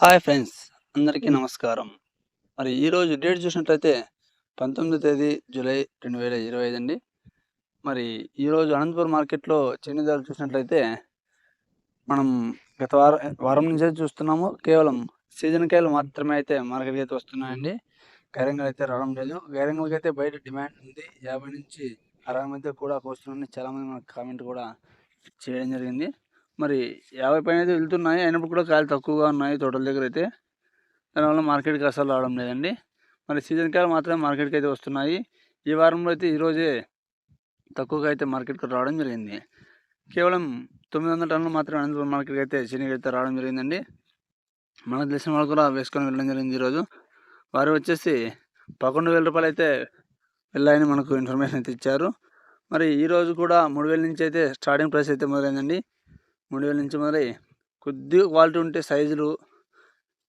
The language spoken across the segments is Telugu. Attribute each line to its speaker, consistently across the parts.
Speaker 1: హాయ్ ఫ్రెండ్స్ అందరికీ నమస్కారం. మరి ఈరోజు డేట్ చూసినట్లయితే పంతొమ్మిదో తేదీ జూలై రెండు వేల ఇరవై ఐదు అండి. మరి ఈరోజు అనంతపురం మార్కెట్లో చిన్న ధరలు చూసినట్లయితే మనం గత వారం వారం నుంచి అయితే చూస్తున్నాము. కేవలం సీజన్ కాయలు మాత్రమే అయితే మార్కెట్కి అయితే వస్తున్నాయండి. గైరంగలు అయితే రావడం లేదు. గైరంగలకి అయితే బయట డిమాండ్ ఉంది. యాభై నుంచి అరవై మధ్య కూడా వస్తున్నాయని చాలామంది మనకు కామెంట్ కూడా చేయడం జరిగింది. మరి యాభై పైన అయితే వెళ్తున్నాయి. అయినప్పుడు కూడా కాయలు తక్కువగా ఉన్నాయి తోటల దగ్గర అయితే. దానివల్ల మార్కెట్కి అసలు రావడం లేదండి. మరి సీజన్ కాయలు మాత్రమే మార్కెట్కి అయితే వస్తున్నాయి. ఈ వారంలో అయితే ఈరోజే తక్కువగా అయితే మార్కెట్కి రావడం జరిగింది. కేవలం తొమ్మిది వందల టన్నులు మాత్రమే అనంతపురం మార్కెట్కి అయితే శనగ అయితే రావడం జరిగిందండి. మనకు తెలిసిన వాళ్ళు కూడా వేసుకొని వెళ్ళడం జరిగింది ఈరోజు వారు వచ్చేసి పదకొండు వేల రూపాయలు అయితే వెళ్ళాయని మనకు ఇన్ఫర్మేషన్ అయితే ఇచ్చారు. మరి ఈరోజు కూడా మూడు వేల నుంచి అయితే స్టార్టింగ్ ప్రైస్ అయితే మొదలైందండి. మూడు వేల నుంచి మొదలై కొద్దిగా క్వాలిటీ ఉంటే సైజులు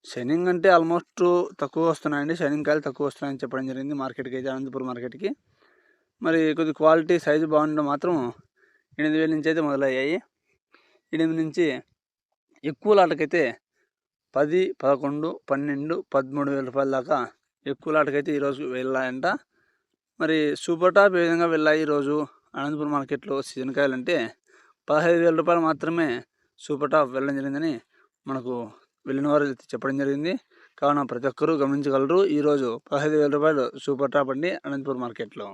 Speaker 1: షనింగ్ అంటే ఆల్మోస్ట్ తక్కువ వస్తున్నాయండి. శనింగ్ కాయలు తక్కువ వస్తున్నాయని చెప్పడం జరిగింది మార్కెట్కి అయితే అనంతపురం మార్కెట్కి. మరి కొద్ది క్వాలిటీ సైజు బాగుండడం మాత్రం ఎనిమిది వేల నుంచి అయితే మొదలయ్యాయి. ఎనిమిది నుంచి ఎక్కువ లాటకైతే పది పదకొండు పన్నెండు పదమూడు వేల రూపాయల దాకా ఎక్కువ లాటకైతే ఈరోజు వెళ్ళాయంట. మరి సూపర్ టాప్ ఏ విధంగా వెళ్ళాయి ఈరోజు అనంతపురం మార్కెట్లో సీజన్ కాయలు అంటే పదహైదు వేల రూపాయలు మాత్రమే సూపర్ టాప్ వెళ్ళడం జరిగిందని మనకు వెళ్ళిన వారు చెప్పడం జరిగింది. కావున ప్రతి ఒక్కరూ గమనించగలరు. ఈరోజు పదహైదు వేల రూపాయలు సూపర్ టాప్ అండి. అనంతపూర్ మార్కెట్లో.